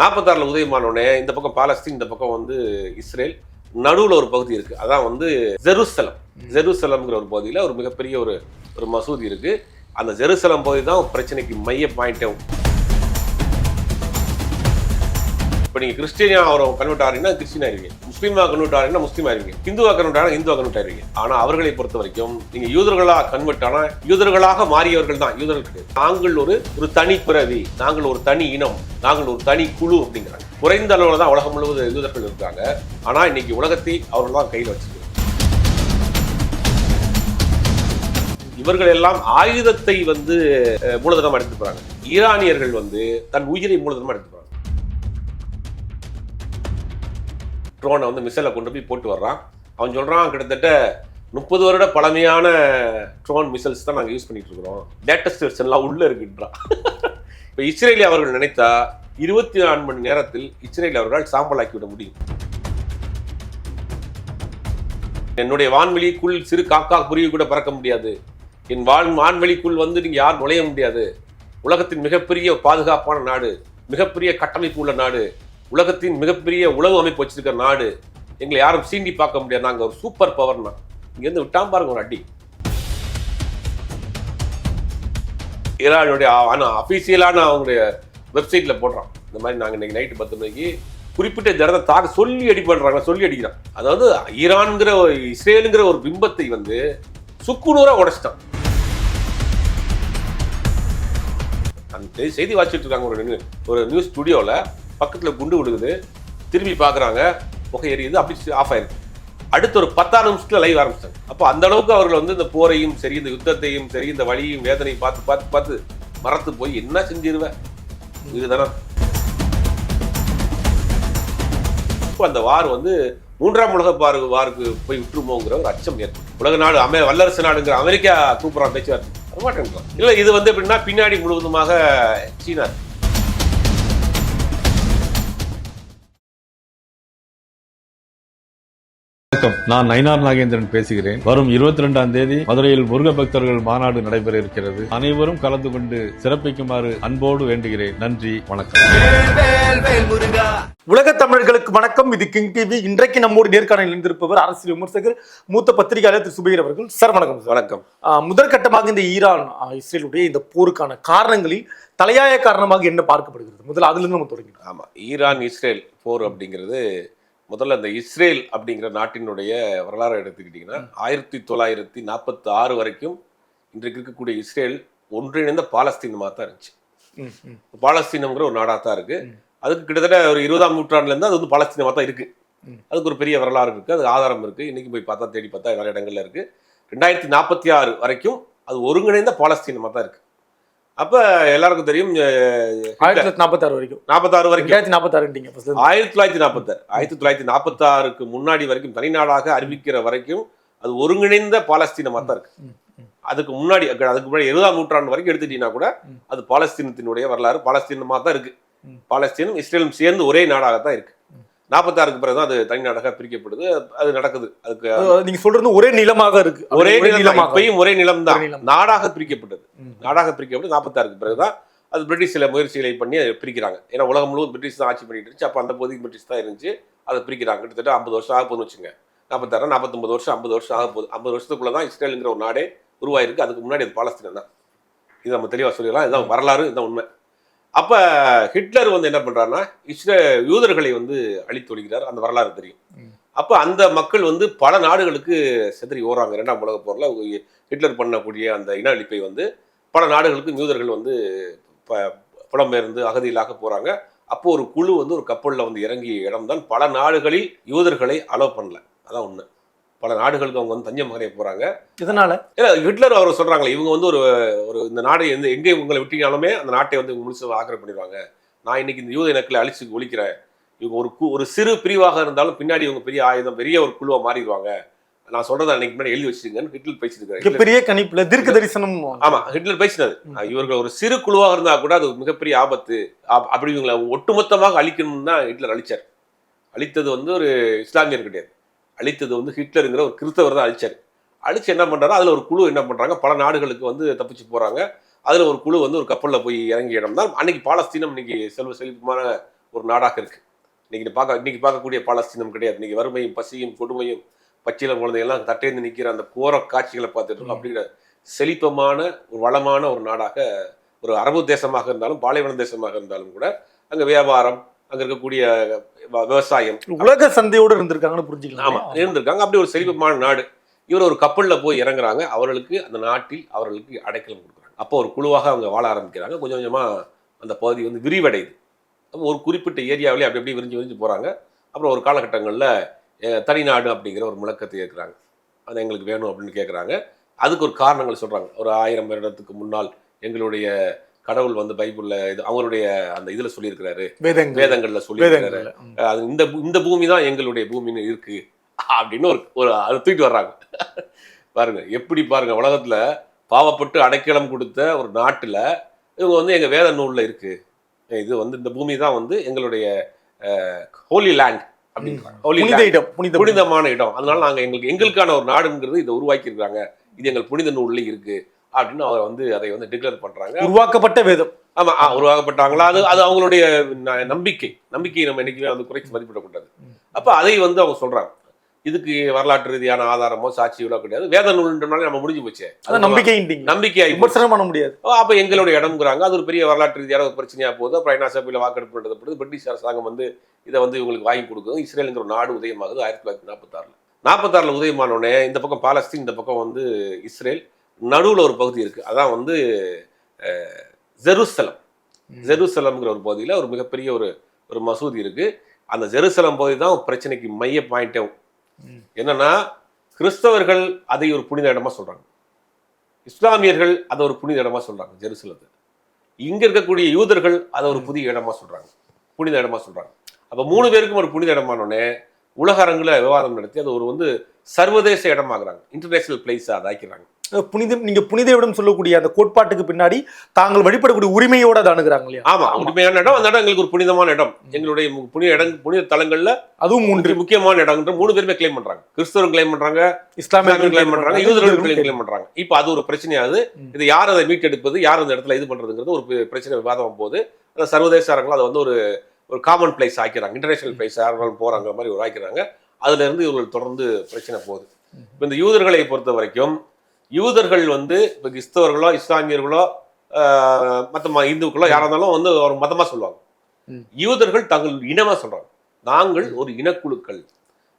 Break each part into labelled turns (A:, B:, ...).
A: நாற்பத்தாறில் உதயமானோடனே இந்த பக்கம் பாலஸ்தீன் இந்த பக்கம் வந்து இஸ்ரேல் நடுவில் ஒரு பகுதி இருக்கு. அதான் வந்து ஜெருசலம். ஜெருசலம்ங்கிற ஒரு பகுதியில் ஒரு மிகப்பெரிய ஒரு ஒரு மசூதி இருக்கு. அந்த ஜெருசலம் பகுதி தான் பிரச்சனைக்கு மைய பாயிண்ட்டும் இப்போ நீங்கள் கிறிஸ்டியனா அவரை கன்வெர்ட் ஆகிறீங்கன்னா கிறிஸ்டின் ஆயிருவீங்க முஸ்லீமாக கன்வெர்ட் ஆகிறீங்கன்னா முஸ்லீம் ஆயிருவீங்க ஹிந்துவாக கன்வெர்ட் ஆனால் ஹிந்துவாக கன்வெர்ட் ஆயிருவீங்க ஆனால் அவர்களை பொறுத்த வரைக்கும் நீங்கள் யூதர்களாக கன்வெர்ட் ஆனால் யூதர்களாக மாறியவர்கள் தான். யூதர்கள் கிடையாது. நாங்கள் ஒரு ஒரு தனி பிறவி. நாங்கள் ஒரு தனி இனம். நாங்கள் ஒரு தனி குழு அப்படிங்கிறாங்க. குறைந்த அளவில் தான் உலகம் முழுவதும் யூதர்கள் இருக்காங்க. ஆனால் இன்னைக்கு உலகத்தை அவர்கள் தான் கையில் வச்சிருக்காங்க. இவர்கள் எல்லாம் ஆயுதத்தை வந்து மூலதனமா எடுத்து ஈரானியர்கள் வந்து தன் உயிரை மூலதனமா எடுத்துக்கிறாங்க ட்ரோனை வந்து மிசைலை கொண்டு போய் போட்டு வர்றான். அவன் சொல்கிறான் கிட்டத்தட்ட முப்பது வருட பழமையான ட்ரோன் மிசைல்ஸ் தான் நாங்கள் யூஸ் பண்ணிகிட்டு இருக்கிறோம். லேட்டஸ்ட் வெர்ஷன்லாம் உள்ளே இருக்குன்றான். இப்போ இஸ்ரேலி அவர்கள் நினைத்தா இருபத்தி நான்கு மணி நேரத்தில் இஸ்ரேல் அவர்களால் சாம்பலாக்கி விட முடியும். என்னுடைய வான்வெளிக்குள் சிறு காக்கா குருவி கூட பறக்க முடியாது. என் வான் வான்வெளிக்குள் வந்து நீங்கள் யாரும் நுழைய முடியாது. உலகத்தின் மிகப்பெரிய பாதுகாப்பான நாடு மிகப்பெரிய கட்டமைப்பு உள்ள நாடு. உலகத்தின் மிகப்பெரிய உளவு அமைப்பு வச்சிருக்கிற நாடு எங்களை யாரும் சீண்டி பார்க்க முடியாது. நாங்கள் ஒரு சூப்பர் பவர்னா இங்கேருந்து விட்டாம பாருங்க ஒரு அடி. ஈரானுடைய ஆனால் அஃபீஷியலான அவங்களுடைய வெப்சைட்டில் போடுறான். இந்த மாதிரி நாங்கள் இன்றைக்கி நைட்டு பத்து மணிக்கு குறிப்பிட்ட இந்த தாக்க சொல்லி அடி பண்ணுறாங்க சொல்லி அடிக்கிறான். அதாவது ஈரான்கிற ஒரு இஸ்ரேலுங்கிற ஒரு பிம்பத்தை வந்து சுக்குநூறாக உடைச்சிட்டான். அந்த செய்தி- செய்தி வாசிச்சுட்டு இருக்காங்க ஒரு நியூ- ஒரு நியூஸ் ஸ்டுடியோவில் பக்கத்தில் குண்டு விழுகுது. திரும்பி பார்க்குறாங்க புகை எரியுது. அப்படி ஆஃப் ஆயிருக்கு. அடுத்த ஒரு பத்தாறு நிமிஷத்துல லைவ் ஆரம்பிச்சாங்க. அப்போ அந்த அளவுக்கு அவர்கள் வந்து இந்த போரையும் சரி இந்த யுத்தத்தையும் சரி இந்த வழியும் வேதனையும் பார்த்து பார்த்து பார்த்து மறத்து போய் என்ன செஞ்சிருவேன் இதுதானே. இப்போ அந்த வார் வந்து மூன்றாம் உலக பாரு வாருக்கு போய் விட்டுருமோங்கிற ஒரு அச்சம் ஏற்படும். உலக நாடு அமே வல்லரசு நாடுங்கிற அமெரிக்கா கூப்பிட்றான் பேச்சுவார்த்தை. வரமாட்டேன்றான் இல்லை இது வந்து எப்படின்னா பின்னாடி முழுவதுமாக சீனா. இருக்கு.
B: நான் நயினார் நாகேந்திரன் பேசுகிறேன். வரும் இருபத்தி ரெண்டாம் தேதி மதுரையில் முருக பக்தர்கள் மாநாடு நடைபெற இருக்கிறது. அனைவரும் கலந்து கொண்டு சிறப்பிக்குமாறு அன்போடு வேண்டுகிறேன். நன்றி வணக்கம்.
C: உலக தமிழர்களுக்கு வணக்கம். இது கிங் டிவி. இன்றைக்கு நம்மோடு நேர்காணல் இணைந்திருப்பவர் அரசியல் விமர்சகர் மூத்த பத்திரிகையாளர் திரு சுபீர் அவர்கள். சார் வணக்கம்
A: வணக்கம்.
C: ஆஹ் முதற்கட்டமாக இந்த ஈரான் இஸ்ரேலுடைய இந்த போருக்கான காரணங்களில் தலையாய காரணமாக என்ன பார்க்கப்படுகிறது? முதல்ல அதுல இருந்து நம்ம தொடங்கிடும்
A: ஆமா ஈரான் இஸ்ரேல் போர் அப்படிங்கிறது முதல்ல இந்த இஸ்ரேல் அப்படிங்கிற நாட்டினுடைய வரலாறு எடுத்துக்கிட்டிங்கன்னா ஆயிரத்தி தொள்ளாயிரத்தி நாற்பத்தி ஆறு வரைக்கும் இன்றைக்கு இருக்கக்கூடிய இஸ்ரேல் ஒன்றிணைந்த பாலஸ்தீனமாக தான் இருந்துச்சு. பாலஸ்தீனம்ங்கிற ஒரு நாடாக தான் இருக்கு. அதுக்கு கிட்டத்தட்ட ஒரு இருபதாம் நூற்றாண்டுல இருந்து அது வந்து பாலஸ்தீனமாக தான் இருக்கு. அதுக்கு ஒரு பெரிய வரலாறு இருக்கு. அது ஆதாரம் இருக்கு. இன்னைக்கு போய் பார்த்தா தேடி பார்த்தா நிறைய இடங்கள்ல இருக்கு. ரெண்டாயிரத்தி நாற்பத்தி ஆறு வரைக்கும் அது ஒருங்கிணைந்த பாலஸ்தீனமாக தான் இருக்கு. அப்ப எல்லாருக்கும் தெரியும்
C: ஆயிரத்தி தொள்ளாயிரத்தி நாற்பத்தாறு வரைக்கும்
A: நாற்பத்தாறு வரைக்கும்
C: first இருந்து.
A: ஆயிரத்தி தொள்ளாயிரத்தி நாற்பத்தாறு ஆயிரத்தி தொள்ளாயிரத்தி நாற்பத்தாறுக்கு முன்னாடி வரைக்கும் தனிநாடாக அறிவிக்கிற வரைக்கும் அது ஒருங்கிணைந்த பாலஸ்தீனமாக தான் இருக்கு. அதுக்கு முன்னாடி அதுக்கு முன்னாடி இருபதாம் நூற்றாண்டு வரைக்கும் எடுத்துட்டீங்கன்னா கூட. அது பாலஸ்தீனத்தினுடைய வரலாறு பாலஸ்தீனமாக தான் இருக்கு. பாலஸ்தீனம் இஸ்ரேலும் சேர்ந்து ஒரே நாடாக தான் இருக்கு. நாற்பத்தாறுக்கு பிறகு தான் அது தனி நாடாக பிரிக்கப்படுது. அது நடக்குது. அதுக்கு
C: நீங்க சொல்றது ஒரே நிலமாக இருக்கு.
A: ஒரே நிலம் தான். இப்பயும் ஒரே நிலம். தான். நாடாக பிரிக்கப்பட்டது. நாடாக பிரிக்கப்பட்டு நாற்பத்தாறுக்கு பிறகுதான் அது பிரிட்டிஷ் சில முயற்சிகளை பண்ணி அதை பிரிக்கிறாங்க. ஏன்னா உலகம் முழுவதும் பிரிட்டிஷ் தான் ஆட்சி பண்ணிட்டு இருந்துச்சு. அப்போ அந்த பகுதிக்கு பிரிட்டிஷ் தான் இருந்துச்சு. அதை பிரிக்கிறாங்க. கிட்டத்தட்ட ஐம்பது வருஷம் ஆக போகுதுன்னு வச்சுங்க நாற்பத்தாறு நாற்பத்தொம்பது வருஷம் ஐம்பது வருஷம் ஆக போகுது. ஐம்பது வருஷத்துக்குள்ள தான் இஸ்ரேலுங்கிற ஒரு நாடே உருவாயிருக்கு. அதுக்கு முன்னாடி அது பாலஸ்தீனம் தான் இது நம்ம தெளிவாக சொல்லிடலாம். இதுதான் வரலாறு இதுதான் உண்மை. அப்போ ஹிட்லர் வந்து என்ன பண்ணுறாருன்னா இஸ்ரே யூதர்களை வந்து அழித்தொழிக்கிறார் அந்த வரலாறு தெரியும். அப்போ அந்த மக்கள் வந்து பல நாடுகளுக்கு செதறி ஓடுறாங்க. இரண்டாம் உலகப் போரில் ஹிட்லர் பண்ணக்கூடிய அந்த இன அழிப்பை வந்து பல நாடுகளுக்கு யூதர்கள் வந்து புலம்பெயர்ந்து அகதியிலாக போகிறாங்க அப்போ ஒரு குழு வந்து ஒரு கப்பலில் வந்து இறங்கிய இடம்தான் பல நாடுகளில் யூதர்களை அலோவ் பண்ணல. அதான் உண்மை. பல நாடுகளுக்கு அவங்க வந்து தஞ்சம் அடைய போகிறாங்க
C: இதனால?
A: ஏன்னா ஹிட்லர் அவர் சொல்றாங்களே இவங்க வந்து ஒரு ஒரு இந்த நாடை எந்த எங்கே உங்களை விட்டீங்கனாலுமே அந்த நாட்டை வந்து முழுசு ஆக்கிரமிப்பு பண்ணிடுவாங்க. நான் இன்னைக்கு இந்த யூத இனக்களை அழிச்சு ஒழிக்கிறேன். இவங்க ஒரு கு- ஒரு சிறு பிரிவாக இருந்தாலும் பின்னாடி இவங்க பெரிய ஆயுதம் பெரிய ஒரு குழுவா மாறிடுவாங்க. நான் சொல்றதை அன்னைக்கு முன்னாடி எழுதி வச்சிருக்கேன்னு ஹிட்லர் பேசியிருக்காரு.
C: மிகப்பெரிய கணிப்புல தீர்க்க தரிசனம்.
A: ஆமா ஹிட்லர் பேசினது. இவர்கள் ஒரு சிறு குழுவாக இருந்தா கூட அது மிகப்பெரிய ஆபத்து. அப்- அப்படி இவங்களை ஒட்டுமொத்தமாக அழிக்கணும்னு தான் ஹிட்லர் அழிச்சார். அழித்தது வந்து ஒரு இஸ்லாமியர் கிடையாது அழித்தது வந்து ஹிட்லருங்கிற ஒரு கிறிஸ்தவர் தான் அழிச்சார். அழிச்சு என்ன பண்றாரு அதுல ஒரு குழு என்ன பண்றாங்க பல நாடுகளுக்கு வந்து தப்பிச்சு போறாங்க. அதுல ஒரு குழு வந்து ஒரு கப்பல்ல போய் இறங்கிய இடம் தான். அன்னைக்கு பாலஸ்தீனம் இன்னைக்கு செல்வ செழிப்புமான ஒரு நாடாக இருக்கு. இன்னைக்கு பார்க்க இன்னைக்கு பார்க்கக்கூடிய பாலஸ்தீனம் கிடையாது. இன்னைக்கு வறுமையும் பசியும் கொடுமையும் பச்சிலம் குழந்தைகள்லாம் தட்டேந்து நிற்கிற அந்த கோர காட்சிகளை பார்த்துட்டு இருக்கோம். அப்படிங்கிற செழிப்பமான ஒரு வளமான ஒரு நாடாக ஒரு அரபு தேசமாக இருந்தாலும் பாலைவன தேசமாக இருந்தாலும் கூட அங்கே வியாபாரம் அங்கே இருக்கக்கூடிய விவசாயம்.
C: உலக சந்தையோடு இருந்திருக்காங்கன்னு புரிஞ்சுக்கலாம்.
A: ஆமா இருந்திருக்காங்க. அப்படி ஒரு செழிப்பமான நாடு. இவர் ஒரு கப்பல்ல போய் இறங்குறாங்க. அவர்களுக்கு அந்த நாட்டில் அவர்களுக்கு அடைக்கலம் கொடுக்குறாங்க. அப்போ ஒரு குழுவாக அவங்க வாழ ஆரம்பிக்கிறாங்க. கொஞ்சம் கொஞ்சமா அந்த பகுதி வந்து விரிவடையுது. அப்போ ஒரு குறிப்பிட்ட ஏரியாவிலே அப்படி அப்படி விரிஞ்சு விரிஞ்சு போறாங்க. அப்புறம் ஒரு காலகட்டங்களில் தனிநாடு அப்படிங்கிற ஒரு முழக்கத்தை ஏற்கிறாங்க. அது எங்களுக்கு வேணும் அப்படின்னு கேட்குறாங்க அதுக்கு ஒரு காரணங்கள் சொல்றாங்க. ஒரு ஆயிரம் வருடத்துக்கு முன்னால் எங்களுடைய கடவுள் வந்து பைபிள்ல இது அவருடைய அந்த இதுல சொல்லியிருக்கிறாரு.
C: வேதங்கள்.
A: வேதங்கள்ல சொல்லியிருக்கிறாரு.
C: ம்.
A: அது இந்த இந்த பூமி தான் எங்களுடைய பூமின்னு இருக்கு. அப்படின்னு ஒரு ஒரு அதை தூக்கிட்டு வர்றாங்க. பாருங்க எப்படி பாருங்க உலகத்துல பாவப்பட்டு அடைக்கலம் கொடுத்த ஒரு நாட்டுல இவங்க வந்து எங்க வேத நூல்ல இருக்கு. இது வந்து இந்த பூமி தான் வந்து எங்களுடைய ஹோலி லேண்ட்
C: புனித இடம் புனித புனித
A: புனிதமான இடம். அதனால நாங்க எங்களுக்கு எங்களுக்கான ஒரு நாடுங்கிறது இதை உருவாக்கி இருக்காங்க இது எங்கள் புனித நூல்ல இருக்கு. அப்படின்னு அவர் வந்து அதை வந்து டிக்ளேர் பண்றாங்க.
C: உருவாக்கப்பட்ட வேதம்.
A: ஆமா உருவாக்கப்பட்டாங்களா? அது அது அவங்களுடைய நம்பிக்கை. நம்பிக்கையை நம்ம என்னைக்குமே வந்து குறைச்சு மதிப்பிடக்கூடாது. அப்ப அதை வந்து அவங்க சொல்றாங்க. இதுக்கு வரலாற்று ரீதியான ஆதாரமோ சாட்சிகளோ கிடையாது. வேத நூல்ன்றனால நம்ம முடிஞ்சு போச்சு. நம்பிக்கையாகி போச்சு.
C: விமர்சனம் பண்ண முடியாது.
A: அப்ப எங்களுடைய இடம்ங்கிறாங்க. அது ஒரு பெரிய வரலாற்று ரீதியான ஒரு பிரச்சனையா போகுது. அப்புறம் ஐநா சபையில வாக்கெடுப்பு நடத்தப்படுது பிரிட்டிஷ் அரசாங்கம் வந்து இதை வந்து இவங்களுக்கு வாங்கி கொடுக்குது. இஸ்ரேலுங்கிற ஒரு நாடு உதயமாகுது. ஆயிரத்தி தொள்ளாயிரத்தி நாற்பத்தாறுல. நாற்பத்தாறுல உதயமான உடனே இந்த பக்கம் பாலஸ்தீன் இந்த பக்கம் வந்து இஸ்ரேல். நடுவுல ஒரு பகுதி இருக்கு. அதான் வந்து ஜெருசலம். ஜெருசலம்ங்கிற ஒரு பகுதியில் ஒரு மிகப்பெரிய ஒரு ஒரு மசூதி இருக்கு. அந்த ஜெருசலம் பகுதி தான் பிரச்சனைக்கு மைய பாயிண்டே
C: ம்.
A: என்னன்னா கிறிஸ்தவர்கள் அதை ஒரு புனித இடமா சொல்றாங்க. இஸ்லாமியர்கள் அதை ஒரு புனித இடமா சொல்றாங்க ஜெருசலத்தை. இங்க இருக்கக்கூடிய யூதர்கள் அதை ஒரு புதிய இடமா சொல்றாங்க. புனித இடமா சொல்றாங்க. அப்ப மூணு பேருக்கும் ஒரு புனித இடமானோடனே உலக அரங்குல விவாதம் நடத்தி அது ஒரு வந்து சர்வதேச இடமாக்குறாங்க இன்டர்நேஷனல் பிளேஸ் அதை ஆக்கிறாங்க
C: புனிதம் நீங்க புனித இடம் சொல்லக்கூடிய அந்த கோட்பாட்டுக்கு பின்னாடி தாங்கள் வழிபடக்கூடிய உரிமையோட அதை அணுகுறாங்க இல்லையா?
A: ஆமா உண்மையான இடம். அந்த இடம் எங்களுக்கு ஒரு புனிதமான இடம். எங்களுடைய புனித இடம் புனித தலங்கள்ல
C: அதுவும் மூன்று.
A: முக்கிய- முக்கியமான இடம்ன்ற மூணு பேருமே கிளைம் பண்றாங்க. கிறிஸ்தவரும் கிளைம் பண்றாங்க
C: இஸ்லாமியர்கள்
A: கிளைம் பண்றாங்க
C: claim
A: கிளைம் பண்றாங்க. இப்போ அது ஒரு பிரச்சனையாகுது
C: ம்.
A: இது யார் அதை மீட்டெடுப்பது யார் அந்த இடத்துல இது பண்றதுங்கிறது ஒரு பிரச்சனை விவாதம் போது அந்த சர்வதேச அரங்கில் அதை வந்து ஒரு ஒரு காமன் பிளேஸ் ஆக்கிறாங்க. இன்டர்நேஷனல் பிளேஸ் யாரும் போறாங்க மாதிரி ஒரு ஆக்கிறாங்க. அதுல இருந்து இவர்கள் தொடர்ந்து பிரச்சனை போகுது. இப்போ இந்த யூதர்களை பொறுத்த வரைக்கும் யூதர்கள் வந்து இப்போ கிறிஸ்தவர்களோ இஸ்லாமியர்களோ ஆஹ், மத்த ம- இந்துக்களோ யாரா இருந்தாலும் வந்து ஒரு மதமா சொல்லுவாங்க. யூதர்கள் தங்கள் இனமா சொல்றாங்க. நாங்கள் ஒரு இனக்குழுக்கள்.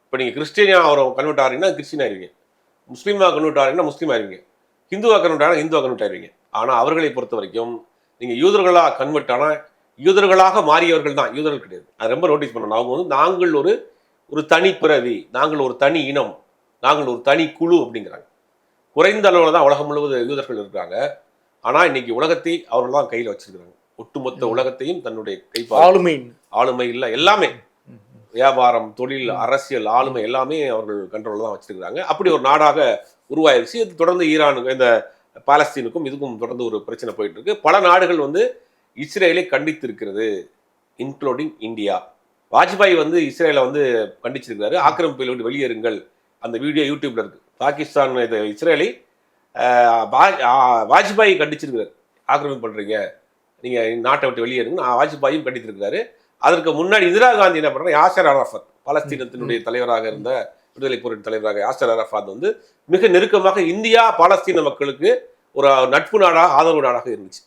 A: இப்போ நீங்க கிறிஸ்டியனா அவரை கன்வெர்ட் ஆறீங்கன்னா கிறிஸ்டின் ஆயிருவீங்க. முஸ்லீமா கன்வெர்ட் ஆறீங்கன்னா முஸ்லீம் ஆயிருவீங்க. ஹிந்துவா கன்வெர்ட் ஆனா ஹிந்துவா கன்வெர்ட் ஆயிருவீங்க. ஆனா அவர்களை பொறுத்த வரைக்கும் நீங்க யூதர்களா கன்வெர்ட் ஆனா யூதர்களாக மாறியவர்கள் தான். யூதர்கள் கிடையாது. அது ரொம்ப நோட்டீஸ் பண்ணணும். அவங்க வந்து நாங்கள் ஒரு ஒரு தனி பிறவி நாங்கள் ஒரு தனி இனம். நாங்கள் ஒரு தனி குழு அப்படிங்கிறாங்க. குறைந்த அளவில் தான் உலகம் முழுவதும் யூதர்கள் இருக்காங்க ஆனா இன்னைக்கு உலகத்தை அவர்கள் தான் கையில் வச்சிருக்கிறாங்க. ஒட்டுமொத்த உலகத்தையும் தன்னுடைய கைப்பால்
C: ஆளுமை.
A: ஆளுமை இல்லை எல்லாமே. வியாபாரம் தொழில் அரசியல் ஆளுமை எல்லாமே அவர்கள் கண்ட்ரோல் தான் வச்சிருக்காங்க அப்படி ஒரு நாடாக உருவாயிருச்சு. இது தொடர்ந்து ஈரானுக்கு இந்த பாலஸ்தீனுக்கும் இதுக்கும் தொடர்ந்து ஒரு பிரச்சனை போயிட்டு இருக்கு பல நாடுகள் வந்து இஸ்ரேலை கண்டித்திருக்கிறது. Including India. வாஜ்பாய் வந்து இஸ்ரேலை வந்து கண்டிச்சிருக்காரு ஆக்கிரமிப்பில் விட்டு வெளியேறுங்கள். அந்த வீடியோ யூடியூப்ல இருக்கு. பாகிஸ்தான் இது இஸ்ரேலை வாஜ்பாய் கண்டிச்சிருக்காரு ஆக்கிரமிப்பு பண்றீங்க. நீங்க நாட்டை விட்டு வெளியேறுங்க வாஜ்பாயும் கண்டித்திருக்கிறாரு. அதற்கு முன்னாடி இந்திரா காந்தி என்ன பண்றாங்க யாசர் அரஃபத் பலஸ்தீனத்தினுடைய தலைவராக இருந்த விடுதலை போரின் தலைவராக யாசர் அரஃபாத் வந்து மிக நெருக்கமாக இந்தியா பாலஸ்தீன மக்களுக்கு ஒரு நட்பு நாடாக ஆதரவு நாடாக இருந்துச்சு.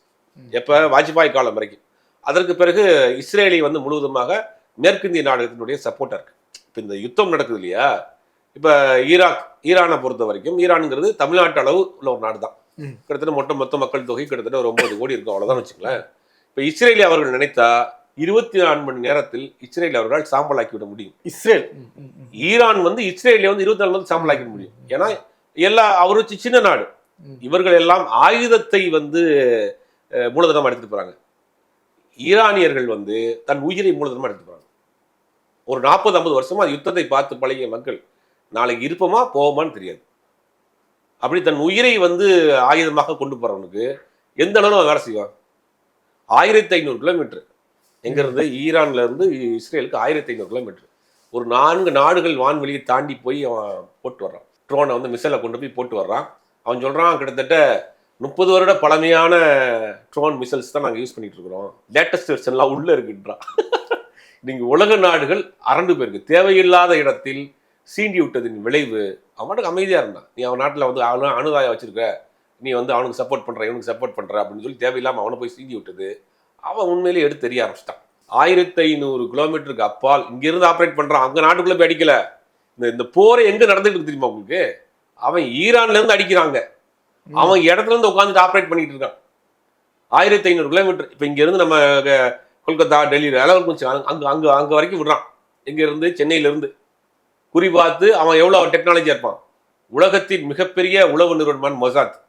A: எப்ப? வாஜ்பாய் காலம் வரைக்கும். அதற்கு பிறகு இஸ்ரேலை வந்து முழுவதுமாக மேற்கிந்திய நாடுகளினுடைய சப்போர்ட்டா இருக்கு இப்போ இந்த யுத்தம் நடக்குது இல்லையா? இப்ப ஈராக் ஈரானை பொறுத்த வரைக்கும் ஈரானுங்கிறது தமிழ்நாட்டு அளவு உள்ள ஒரு நாடு தான். கிட்டத்தட்ட மொத்த மொத்த மக்கள் தொகை கிட்டத்தட்ட ஒரு ஒன்பது கோடி இருக்கும் அவ்வளவுதான் வச்சுங்களேன் இப்ப இஸ்ரேலி அவர்கள் நினைத்தா இருபத்தி நாலு மணி நேரத்தில் இஸ்ரேல் அவர்களால் சாம்பலாக்கி விட முடியும்.
C: இஸ்ரேல்.
A: ஈரான் வந்து இஸ்ரேலை வந்து இருபத்தி நாலு மணி சாம்பலாக்கி முடியும். ஏன்னா எல்லா அவர் வச்சு சின்ன நாடு. இவர்கள் எல்லாம் ஆயுதத்தை வந்து அஹ், மூலதனமா எடுத்துட்டு போறாங்க. ஈரானியர்கள் வந்து தன் உயிரை மூலதனமா எடுத்துட்டு போறாங்க. ஒரு நாற்பது ஐம்பது வருஷமா யுத்தத்தை பார்த்து பழகிய மக்கள் நாளைக்கு இருப்போமா போவோமான்னு தெரியாது. அப்படி தன் உயிரை வந்து ஆயுதமாக கொண்டு போகிறவனுக்கு எந்த அளவு அவன் வேலை செய்வான்? ஆயிரத்தி ஐநூறு கிலோமீட்டர் எங்கேருந்து? ஈரான்லேருந்து இருந்து இஸ்ரேலுக்கு ஆயிரத்தி ஐநூறு கிலோமீட்டர் ஒரு நான்கு நாடுகள் வான்வெளியை தாண்டி போய் அவன் போட்டு வர்றான். ட்ரோனை வந்து மிசைலை கொண்டு போய் போட்டு வர்றான். அவன் சொல்கிறான் கிட்டத்தட்ட முப்பது வருட பழமையான ட்ரோன் மிசைல்ஸ் தான் நாங்கள் யூஸ் பண்ணிகிட்டு இருக்கிறோம். லேட்டஸ்ட் வெர்ஷன்லாம் உள்ளே இருக்குன்றான். நீங்கள் உலக நாடுகள் அரண்டு போயிருக்கு தேவையில்லாத இடத்தில் சீண்டி விட்டதின் விளைவு அவனுக்கு அமைதியா இருந்தான். நீ அவன் நாட்டுல வந்து அவன அணுதாயம் வச்சிருக்க. நீ வந்து அவனுக்கு சப்போர்ட் பண்ற இவனுக்கு சப்போர்ட் பண்ற அப்படின்னு சொல்லி தேவையில்லாம அவனை போய் சீண்டி விட்டது. அவன் உண்மையிலேயே எடுத்து தெரிய ஆரம்பிச்சிட்டான். ஆயிரத்தி ஐநூறு கிலோமீட்டருக்கு அப்பால் இங்கிருந்து ஆப்ரேட் பண்றான். அங்க நாட்டுக்குள்ள போய் அடிக்கல. இந்த இந்த போரை எங்க நடந்துட்டு இருக்கு தெரியுமா உங்களுக்கு? அவன் ஈரான்ல இருந்து அடிக்கிறாங்க. அவன் இடத்துல இருந்து உட்காந்துட்டு ஆப்ரேட் பண்ணிட்டு இருக்கான். ஆயிரத்தி ஐநூறு கிலோமீட்டர் இப்போ இங்க இருந்து நம்ம கொல்கத்தா டெல்லி அளவு கொஞ்சம் அங்க- அங்க அங்க வரைக்கும் விடுறான். எங்க இருந்து. குறி பார்த்து அவன் எவ்வளவு டெக்னாலஜியா இருப்பான்? உலகத்தின் மிகப்பெரிய உளவு நிறுவனமான மொசாத்.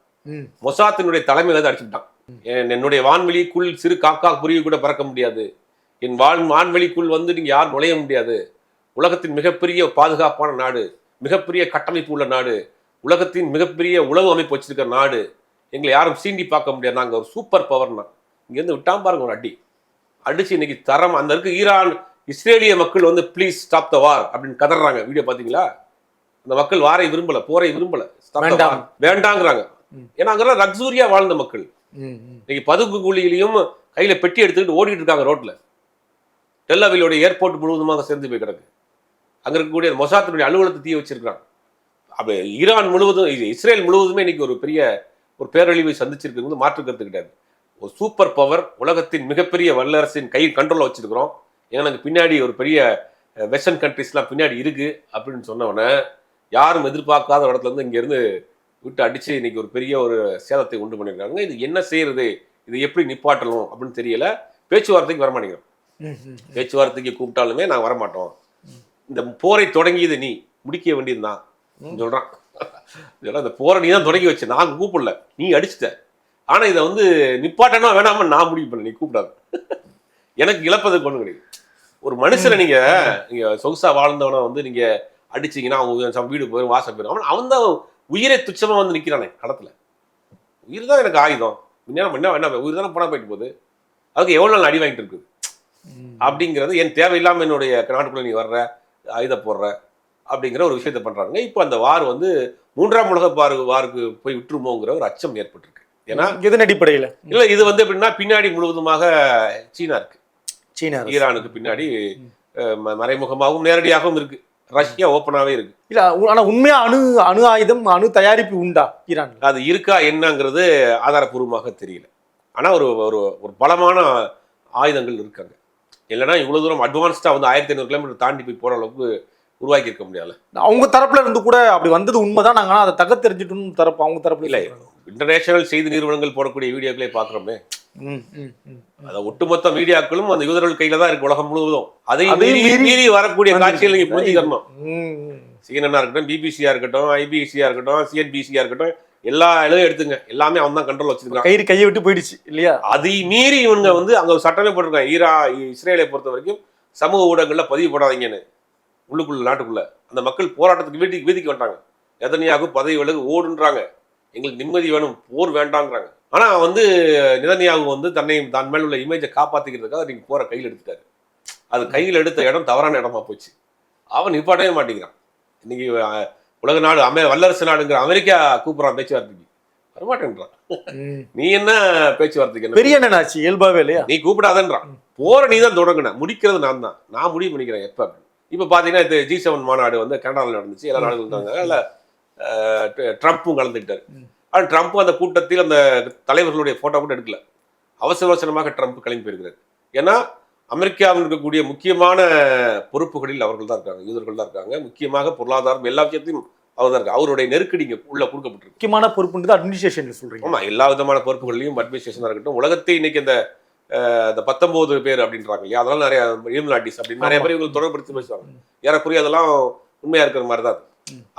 A: மொசாத்தினுடைய தலைமையில இருந்து அடிச்சுட்டான் என்- என்னுடைய வான்வெளிக்குள் சிறு காக்கா குருவி கூட பறக்க முடியாது. என் வான் வான்வெளிக்குள் வந்து நீங்க யாரும் நுழைய முடியாது. உலகத்தின் மிகப்பெரிய பாதுகாப்பான நாடு மிகப்பெரிய கட்டமைப்பு உள்ள நாடு உலகத்தின் மிகப்பெரிய உளவு அமைப்பு வச்சிருக்கிற நாடு. எங்களை யாரும் சீண்டி பார்க்க முடியாது. நாங்க ஒரு சூப்பர் பவர்னா இங்கேருந்து விட்டான் பாருங்க ஒரு அடி. அடிச்சு இன்னைக்கு தரம் அந்த இருக்கு ஈரான் இஸ்ரேலிய மக்கள் வந்து ப்ளீஸ் ஸ்டாப் த வார் அப்படின்னு கதறாங்க. வீடியோ பாத்தீங்களா அந்த மக்கள் வாரை விரும்பல போரை விரும்பல. வேண்டாங்கிறாங்க. ஏன்னா அங்கெல்லாம் லக்ஸூரியா வாழ்ந்த மக்கள். இன்னைக்கு பதுங்கு குழியிலையும் கையில பெட்டி எடுத்துக்கிட்டு ஓடிட்டு இருக்காங்க ரோட்ல. டெல்லவிலோட ஏர்போர்ட் முழுவதுமாக சேர்ந்து போய் கிடக்கு. அங்க இருக்கக்கூடிய மொசாத்தினுடைய அலுவலகத்தை தீ வச்சிருக்காங்க அப்ப ஈரான் முழுவதும் இது இஸ்ரேல் முழுவதுமே இன்னைக்கு ஒரு பெரிய ஒரு பேரழிவை சந்திச்சிருக்கிறது மாற்று கருத்து கிடையாது ஒரு சூப்பர் பவர் உலகத்தின் மிகப்பெரிய வல்லரசின் கை கண்ட்ரோல்ல வச்சிருக்கிறோம். எனக்கு பின்னாடி ஒரு பெரிய வெஸ்டர்ன் கண்ட்ரிஸ்லாம் பின்னாடி இருக்கு அப்படின்னு சொன்னவொடனே யாரும் எதிர்பார்க்காத ஒரு இடத்துல இருந்து இங்க இருந்து விட்டு அடிச்சு இன்னைக்கு ஒரு பெரிய ஒரு சேதத்தை உண்டு பண்ணியிருக்காங்க. இது என்ன செய்யறது? இது எப்படி நிப்பாட்டணும் அப்படின்னு தெரியல. பேச்சுவார்த்தைக்கு வர மாட்டேங்கிறோம்.
C: ம், ம்.
A: பேச்சுவார்த்தைக்கு கூப்பிட்டாலுமே நான் வரமாட்டோம் இந்த போரை தொடங்கியது நீ. முடிக்க வேண்டியதுதான் சொல்றான். இதெல்லாம் இந்த போரை நீ தான் தொடங்கி வச்ச. நான் கூப்பிடல. நீ அடிச்சிட்ட. ஆனா இதை வந்து நிப்பாட்டனா வேணாம நான் முடிவு பண்ண நீ கூப்பிடாது. எனக்கு இழப்பதுக்கு ஒண்ணு கிடையாது. ஒரு மனுஷனை நீங்க நீங்க சொகுசா வாழ்ந்தவனை வந்து நீங்க அடிச்சீங்கன்னா சம் வீடு போயிடும் வாசல் போயிடும் அவன் அவன் தான் உயிரை துச்சமா வந்து நிக்கிறானே களத்துல. உயிர் தான் எனக்கு ஆயுதம். என்ன என்ன என்ன உயிர் தானே போனா போயிட்டு போகுது. அதுக்கு எவ்வளவு நாள் அடி வாங்கிட்டு இருக்குது. அப்படிங்கிறது என் தேவையில்லாம என்னுடைய நாட்டுக்குள்ள நீ வர்ற ஆயுத போடுற அப்படிங்கிற ஒரு விஷயத்த பண்றாங்க. இப்போ அந்த வார் வந்து மூன்றாம் உலக வார் வாருக்கு போய் விட்டுருமோங்கிற ஒரு அச்சம் ஏற்பட்டிருக்கு. ஏன்னா
C: எதன் அடிப்படையில?
A: இல்ல இது வந்து எப்படின்னா பின்னாடி முழுவதுமாக சீனா இருக்கு.
C: சீனா.
A: ஈரானுக்கு பின்னாடி மறைமுகமாகவும் நேரடியாகவும் இருக்கு. ரஷ்யா ஓப்பனாவே இருக்கு.
C: இல்ல ஆனா உண்மையா அணு அணு ஆயுதம் அணு தயாரிப்பு உண்டா ஈரான்ல?
A: அது இருக்கா என்னங்கிறது ஆதாரப்பூர்வமாக தெரியல. ஆனா ஒரு ஒரு ஒரு பலமான ஆயுதங்கள் இருக்காங்க இல்லைன்னா இவ்வளவு தூரம் அட்வான்ஸ்டா வந்து ஆயிரத்தி ஐநூறு கிலோமீட்டர் தாண்டி போய் போற அளவுக்கு உருவாக்கி இருக்க முடியல
C: அவங்க தரப்புல இருந்து கூட அப்படி வந்தது உண்மைதான். நாங்க ஆனா அதை தகத்தெரிஞ்சிட்டோம் தரப்பு அவங்க தரப்புல
A: இல்ல. இன்டர்நேஷனல் செய்தி நிறுவனங்கள் போடக்கூடிய வீடியோக்களே பாக்குறோமே
C: ம், ம், ம்.
A: அத ஒட்டுமொத்த மீடியாக்களும் அந்த யூதர்கள் கையில தான் இருக்கு உலகம் முழுவதும். அதை
C: அதையும்
A: மீறி வரக்கூடிய காட்சிகள் நீங்க புரிஞ்சுக்கணும். சிஎன்என்னா இருக்கட்டும் பிபிசியா இருக்கட்டும் ஐபிசியா இருக்கட்டும் சிஎன்பிசியா இருக்கட்டும் எல்லா இதையும் எடுத்துங்க. எல்லாமே அவன் தான் கண்ட்ரோல் வச்சிருக்கான்.
C: கயிறு கையை விட்டு போயிடுச்சு இல்லையா?
A: அதை மீறி இவங்க வந்து அங்க சட்டமே போட்டிருக்காங்க. ஈரா இஸ்ரேலை பொறுத்த வரைக்கும் சமூக ஊடகங்கள்ல பதிவு போடாதீங்கன்னு. உள்ளுக்குள்ள நாட்டுக்குள்ள. அந்த மக்கள் போராட்டத்துக்கு வீட்டுக்கு வீதிக்கு வந்துட்டாங்க. எதனையாக பதவி விலகு ஓடுன்றாங்க. எங்களுக்கு நிம்மதி வேணும் போர் வேண்டாங்கிறாங்க ஆனா வந்து நிதன்யாகு வந்து தன்னை தன் மேல் உள்ள இமேஜை காப்பாத்திக்கிறதுக்காக நீங்க போற கையில் எடுத்துட்டாரு. அது கையில் எடுத்த இடம் தவறான இடமா போச்சு. அவன் நிப்பாட்டவே மாட்டேங்கிறான். இன்னைக்கு உலக நாடு அமெ வல்லரசு நாடுங்கிற அமெரிக்கா கூப்பிடுறான் பேச்சுவார்த்தைக்கு. வரமாட்டேன்றான். நீ என்ன பேச்சுவார்த்தைக்கு என்ன
C: பெரிய அண்ணனாச்சு இயல்பாவே இல்லையா?
A: நீ கூப்பிடாதன்றான். போற நீ தான் தொடங்கின. முடிக்கிறது நான் தான். நான் முடிவு பண்ணிக்கிறேன் எப்ப இப்ப பாத்தீங்கன்னா இது ஜி செவன் மாநாடு வந்து கனடாவில் நடந்துச்சு. எல்லா நாடுகளும் இருந்தாங்க அதுல ட்ரம்ப்பும் கலந்துக்கிட்டாரு. ஆனால் ட்ரம்ப் அந்த கூட்டத்தில் அந்த தலைவர்களுடைய போட்டோ கூட எடுக்கல. அவசர அவசரமாக ட்ரம்ப் கிளம்பி போயிருக்கிறார். ஏன்னா அமெரிக்காவில் இருக்கக்கூடிய முக்கியமான பொறுப்புகளில் அவர்கள் தான் இருக்காங்க யூதர்கள் தான் இருக்காங்க. முக்கியமாக பொருளாதாரம் எல்லா விஷயத்தையும் அவர் தான் இருக்காங்க அவருடைய நெருக்கடி இங்க உள்ள கொடுக்கப்பட்டிருக்கு.
C: முக்கியமான பொறுப்புன்றது அட்மினிஸ்ட்ரேஷன்ல சொல்றீங்க.
A: ஆமா எல்லா விதமான பொறுப்புகளையும் அட்மினிஸ்ட்ரேஷனாக இருக்கட்டும். உலகத்தை இன்னைக்கு இந்த இந்த பத்தொன்பது பேர் அப்படின்றாங்க இல்லையா? அதெல்லாம் நிறைய இலுமினாட்டிஸ் அப்படின்னு நிறைய. பேர் இவங்க தொடர்படுத்தி பேசுவாங்க. ஏறக்குறைய அதெல்லாம் உண்மையா இருக்கிற மாதிரி தான்.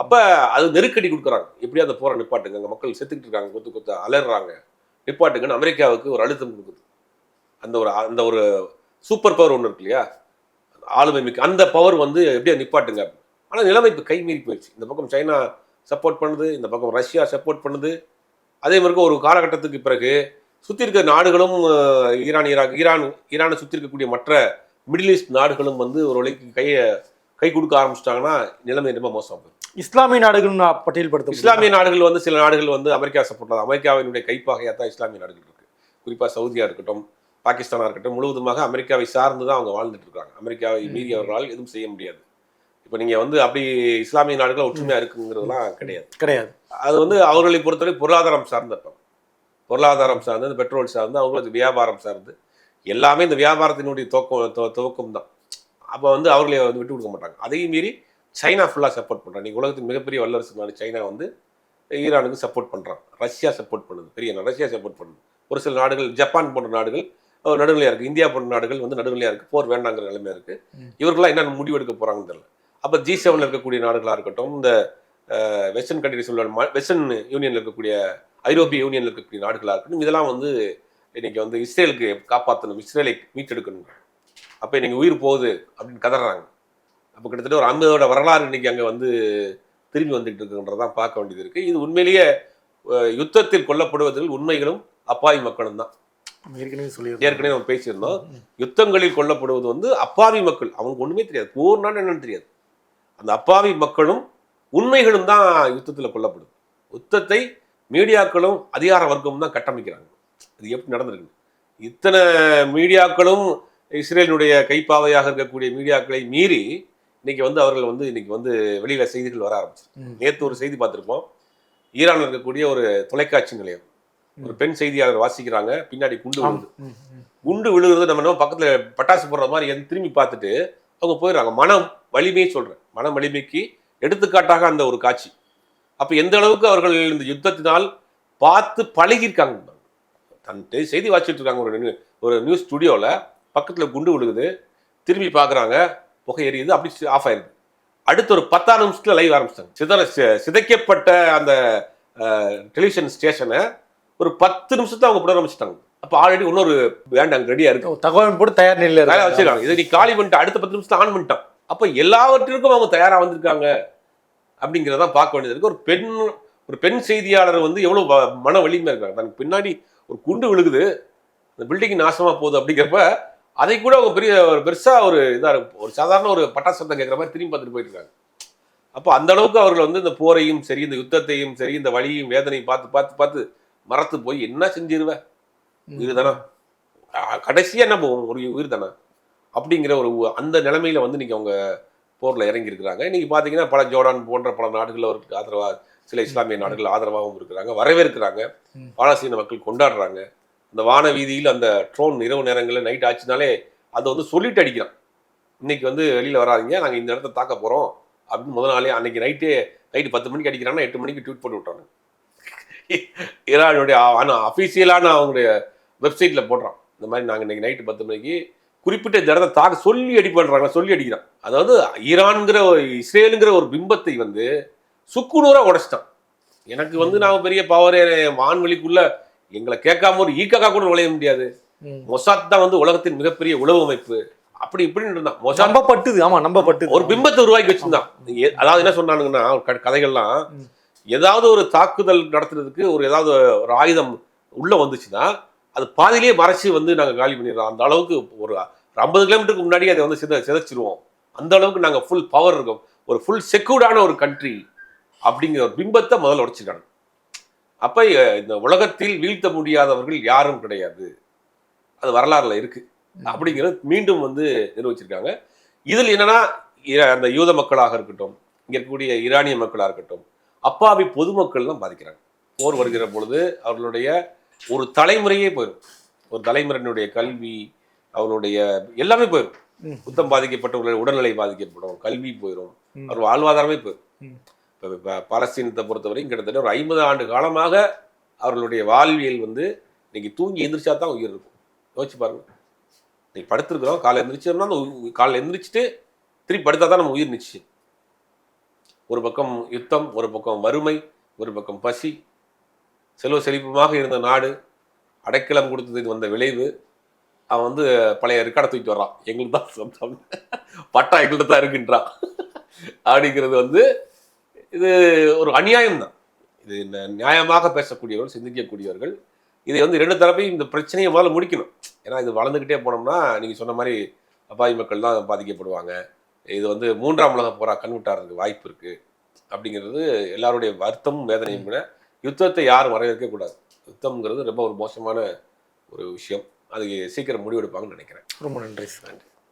A: அப்ப அது நெருக்கடி கொடுக்குறாங்க. எப்படி அந்த போற நிப்பாட்டுங்க? அங்க மக்கள் செத்துக்கிட்டு இருக்காங்க கொத்து கொத்து அலறாங்க. நிப்பாட்டுங்கன்னு அமெரிக்காவுக்கு ஒரு அழுத்தம் கொடுக்குது. அந்த ஒரு அந்த ஒரு சூப்பர் பவர் ஒன்று இருக்கு இல்லையா? ஆளுமை மிக்க அந்த பவர் வந்து எப்படியா நிப்பாட்டுங்க? ஆனால் நிலைமை இப்போ கை மீறி போயிடுச்சு. இந்த பக்கம் சைனா சப்போர்ட் பண்ணுது இந்த பக்கம் ரஷ்யா சப்போர்ட் பண்ணுது. அதே மாதிரி ஒரு காலகட்டத்துக்கு பிறகு சுற்றி இருக்க நாடுகளும் ஈரான் ஈராக் ஈரான் ஈரானை சுற்றி இருக்கக்கூடிய மற்ற மிடில் ஈஸ்ட் நாடுகளும் வந்து ஒரு வழிக்கு கையை கை கொடுக்க ஆரம்பிச்சிட்டாங்கன்னா நிலைமை ரொம்ப மோசம் போயிடும்.
C: இஸ்லாமிய நாடுகள் நான் பட்டியல்படுத்த?
A: இஸ்லாமிய நாடுகள் வந்து சில நாடுகள் வந்து அமெரிக்கா சப்போர்ட் அமெரிக்காவினுடைய கைப்பாகையாக தான் இஸ்லாமிய நாடுகள் இருக்கு. குறிப்பாக சவுதியா இருக்கட்டும் பாகிஸ்தானா இருக்கட்டும் முழுவதுமாக அமெரிக்காவை சார்ந்து தான் அவங்க வாழ்ந்துட்டு இருக்காங்க. அமெரிக்காவை மீறி அவர்களால் எதுவும் செய்ய முடியாது. இப்போ நீங்க வந்து அப்படி இஸ்லாமிய நாடுகள் ஒற்றுமையா இருக்குங்கிறதுலாம் கிடையாது.
C: கிடையாது.
A: அது வந்து அவர்களை பொறுத்தவரை பொருளாதாரம் சார்ந்தப்பம் பொருளாதாரம் சார்ந்து இந்த பெட்ரோல் சார்ந்து அவங்களுக்கு வியாபாரம் சார்ந்து. எல்லாமே இந்த வியாபாரத்தினுடைய துவக்கம் துவ- துவக்கம் தான் அப்போ வந்து அவர்களை வந்து விட்டு கொடுக்க மாட்டாங்க. அதையும் மீறி சைனா ஃபுல்லாக சப்போர்ட் பண்ணுறாங்க நீங்கள் உலகத்தின் மிகப்பெரிய வல்லரசு நாடு சைனா வந்து ஈரானுக்கு சப்போர்ட் பண்ணுறான் ரஷ்யா சப்போர்ட் பண்ணுது. பெரிய ரஷ்யா சப்போர்ட் பண்ணுது. ஒரு சில நாடுகள் ஜப்பான் போன்ற நாடுகள் அஹ், நடுநிலையா இருக்குது இந்தியா போன்ற நாடுகள் வந்து நடுநிலையா இருக்குது போர் வேண்டாங்கிற நிலைமையா இருக்குது இவர்களாம் என்ன முடிவு எடுக்க போகிறாங்கன்னு தெரியல. அப்போ ஜி செவனில் இருக்கக்கூடிய நாடுகளாக இருக்கட்டும் இந்த வெஸ்டர்ன் கண்ட்ரிஸ் உள்ள வெஸ்டர்ன் யூனியனில் இருக்கக்கூடிய ஐரோப்பிய யூனியனில் இருக்கக்கூடிய நாடுகளாக இருக்கட்டும் இதெல்லாம் வந்து இன்னைக்கு வந்து இஸ்ரேலுக்கு காப்பாற்றணும் இஸ்ரேலை மீட்டெடுக்கணும் அப்போ இன்னைக்கு உயிர் போகுது அப்படின்னு கதறாங்க. அப்போ கிட்டத்தட்ட ஒரு ஐம்பதோட வரலாறு இன்னைக்கு அங்கே வந்து திரும்பி வந்துட்டு இருக்குன்றதான் பார்க்க வேண்டியது இருக்கு. இது உண்மையிலேயே யுத்தத்தில் கொல்லப்படுவதில் உண்மைகளும் அப்பாவி மக்களும் தான்.
C: ஏற்கனவே சொல்லியிருக்கோம்
A: ஏற்கனவே நம்ம பேசியிருந்தோம். யுத்தங்களில் கொல்லப்படுவது வந்து அப்பாவி மக்கள் அவங்களுக்கு ஒண்ணுமே தெரியாது. போர்னா என்னன்னு தெரியாது. அந்த அப்பாவி மக்களும் உண்மைகளும் தான் யுத்தத்தில் கொல்லப்படுது யுத்தத்தை மீடியாக்களும் அதிகார வர்க்கமும் தான் கட்டமைக்கிறாங்க. இது எப்படி நடந்திருக்கு? இத்தனை மீடியாக்களும் இஸ்ரேலினுடைய கைப்பாவையாக இருக்கக்கூடிய மீடியாக்களை மீறி இன்னைக்கு வந்து அவர்கள் வந்து இன்னைக்கு வந்து வெளியில செய்திகள் வர ஆரம்பிச்சு. நேத்து ஒரு செய்தி பார்த்திருப்போம். ஈரான்ல இருக்கக்கூடிய ஒரு தொலைக்காட்சி நிலையம். ஒரு பெண் செய்தியாளர் வாசிக்கிறாங்க பின்னாடி குண்டு. விழுது. குண்டு விழுகிறது நம்ம என்ன பக்கத்துல பட்டாசு போடுற மாதிரி எந்த திரும்பி பார்த்துட்டு அவங்க போயிடுறாங்க. மனம் வலிமையை சொல்றேன். மன வலிமைக்கு எடுத்துக்காட்டாக அந்த ஒரு காட்சி. அப்ப எந்த அளவுக்கு அவர்கள் இந்த யுத்தத்தினால் பார்த்து பழகியிருக்காங்க? தன் செய்தி வாசிச்சுட்டு இருக்காங்க. ஒரு ஒரு நியூஸ் ஸ்டுடியோல பக்கத்துல குண்டு விழுகுது. திரும்பி பார்க்கறாங்க. புகை எரியுது அப்படி ஆஃப் ஆயிருது. அடுத்த ஒரு பத்தாறு நிமிஷத்துல லைவ் ஆரம்பிச்சிட்டாங்க. சிதற சிதைக்கப்பட்ட அந்த டெலிவிஷன் ஸ்டேஷனை ஒரு பத்து நிமிஷத்துல அவங்க புட ஆரம்பிச்சிட்டாங்க அப்ப ஆல்ரெடி இன்னொரு பேண்ட் அங்க ரெடியா இருக்கு.
C: ஓ, தகவல் போட்டு தயார் நிலையில இருக்காங்க.
A: வச்சிருக்காங்க. இதை நீ காலி பண்ணிட்டு அடுத்த பத்து நிமிஷத்துல ஆன் பண்ணிட்டான் அப்ப எல்லாவற்றிற்கும் அவங்க தயாரா வந்திருக்காங்க. அப்படிங்கிறத பார்க்க வேண்டியது இருக்கு. ஒரு பெண் ஒரு பெண் செய்தியாளர் வந்து எவ்வளவு வ- மன வலிமை இருக்காங்க. தனக்கு பின்னாடி ஒரு குண்டு விழுகுது. அந்த பில்டிங் நாசமா போகுது அப்படிங்கிறப்ப அதை கூட அவங்க பெரிய ஒரு பெருசா ஒரு இதா இருக்கு ஒரு சாதாரண ஒரு பட்டாசு சத்தம் கேட்குற மாதிரி திரும்பி பார்த்துட்டு போயிட்டு இருக்காங்க அப்போ அந்த அளவுக்கு அவர்கள் வந்து இந்த போரையும் சரி இந்த யுத்தத்தையும் சரி இந்த வலியும் வேதனையும் பார்த்து பார்த்து பார்த்து மறத்து போய் என்ன செஞ்சிருவேன் உயிர் தானே கடைசியா என்ன போகும் ஒரு உயிர் தானே அப்படிங்கிற ஒரு அந்த நிலைமையில வந்து இன்னைக்கு அவங்க போர்ல இறங்கி இருக்கிறாங்க இன்னைக்கு பாத்தீங்கன்னா பல ஜோர்டான் போன்ற பல நாடுகள் அவருக்கு ஆதரவா சில இஸ்லாமிய நாடுகள் ஆதரவாகவும் இருக்கிறாங்க வரவேற்கிறாங்க. பாலஸ்தீன மக்கள் கொண்டாடுறாங்க. அந்த வான வீதியில் அந்த ட்ரோன் இரவு நேரங்களில் நைட் ஆச்சுனாலே அதை வந்து சொல்லிட்டு அடிக்கிறான். இன்னைக்கு வந்து வெளியில வராதீங்க நாங்க இந்த இடத்த தாக்க போறோம் அப்படின்னு முதல் நாளே அன்னைக்கு நைட்டே நைட்டு பத்து மணிக்கு அடிக்கிறாங்கன்னா எட்டு மணிக்கு ட்வீட் போட்டு விட்டாங்க ஈரானுடைய ஆனால் அஃபீஷியலான அவங்களுடைய வெப்சைட்ல போடுறான். இந்த மாதிரி நாங்க இன்னைக்கு நைட்டு பத்து மணிக்கு குறிப்பிட்ட இந்த இடத்த தாக்க சொல்லி அடி சொல்லி அடிக்கிறான். அதாவது ஈரான்ங்கிற ஒரு இஸ்ரேலுங்கிற ஒரு பிம்பத்தை வந்து சுக்குநூறா உடைச்சிட்டான். எனக்கு வந்து நாம பெரிய பவர் வான்வெளிக்குள்ள எங்களை கேட்காம ஒரு ஈக்காக்கா கூட நுழைய முடியாது. மொசாத் தான் வந்து உலகத்தின் மிகப்பெரிய உளவு அமைப்பு. அப்படி இப்படின்னு இருந்தான் மொசாத்
C: நம்பப்பட்டது ஆமா நம்பப்பட்டது.
A: ஒரு பிம்பத்தை உருவாக்கி வச்சிருந்தான். அதாவது என்ன சொன்னானுங்கன்னா கதைகள்லாம். ஏதாவது ஒரு தாக்குதல் நடத்துறதுக்கு ஒரு ஏதாவது ஒரு ஆயுதம் உள்ள வந்துச்சுன்னா அது பாதியிலேயே மறைச்சு வந்து நாங்க காலி பண்ணிடுறோம். அந்த அளவுக்கு ஒரு ஐம்பது கிலோமீட்டருக்கு முன்னாடி அதை வந்து சித சிதைச்சிருவோம். அந்த அளவுக்கு நாங்க ஃபுல் பவர் இருக்கோம். ஒரு ஃபுல் செக்யூர்டான ஒரு கண்ட்ரி அப்படிங்கிற ஒரு பிம்பத்தை முதல்ல உடைச்சிட்டாங்க. அப்ப இந்த உலகத்தில் வீழ்த்த முடியாதவர்கள் யாரும் கிடையாது. அது வரலாறுல இருக்கு. அப்படிங்கிறது மீண்டும் வந்து நிரூபிச்சிருக்காங்க. இதில் என்னன்னா அந்த யூத மக்களாக இருக்கட்டும் இங்க இருக்கக்கூடிய ஈரானிய மக்களாக இருக்கட்டும் அப்பாவி பொதுமக்கள் தான் பாதிக்கிறாங்க. போர் வருகிற பொழுது அவர்களுடைய ஒரு தலைமுறையே போயிடும் ஒரு தலைமுறையினுடைய கல்வி அவர்களுடைய எல்லாமே போயிடும். புத்தம் பாதிக்கப்பட்டவர்களுடைய உடல்நிலை பாதிக்கப்படும் கல்வி போயிடும். அவர் வாழ்வாதாரமே போயிடும் பாலஸ்தீனத்தை பொறுத்தவரையும் கிட்டத்தட்ட ஒரு ஐம்பது ஆண்டு காலமாக அவர்களுடைய வாழ்வியல் வந்து இன்னைக்கு தூங்கி எந்திரிச்சா தான் உயிர் இருக்கும். யோசிச்சு பாருங்க. இன்னைக்கு படுத்துருக்குறோம் காலை எந்திரிச்சோம்னா அந்த உ- காலை எந்திரிச்சிட்டு திருப்பி படுத்தா தான் நம்ம உயிர் நிச்சு ஒரு பக்கம் யுத்தம் ஒரு பக்கம் வறுமை ஒரு பக்கம் பசி. செல்வ செழிப்புமாக இருந்த நாடு அடைக்கலம் கொடுத்ததுக்கு வந்த விளைவு. அவன் வந்து பழைய ரெக்கார்டை தூக்கிட்டு வர்றான். எங்களுக்கு தான் சொந்தம் பட்டா எங்கள்கிட்ட தான் இருக்குன்றான். அப்படிங்கிறது வந்து இது ஒரு அநியாயம் தான் இது நியாயமாக பேசக்கூடியவர்கள் சிந்திக்கக்கூடியவர்கள் இதை வந்து இரண்டு தரப்பையும் இந்த பிரச்சனையை முதல்ல முடிக்கணும். ஏன்னா இது வளர்ந்துக்கிட்டே போனோம்னா நீங்கள் சொன்ன மாதிரி அப்பாவி மக்கள் தான் பாதிக்கப்படுவாங்க. இது வந்து மூன்றாம் உலக போரா கண்விட்டாறதுக்கு வாய்ப்பு இருக்கு. அப்படிங்கிறது எல்லாருடைய வருத்தமும் வேதனையும் விட யுத்தத்தை யாரும் வரவேற்க கூடாது. யுத்தம்ங்கிறது ரொம்ப ஒரு மோசமான ஒரு விஷயம். அது சீக்கிரம் முடிவெடுப்பாங்கன்னு நினைக்கிறேன்.
C: ரொம்ப நன்றி சார்.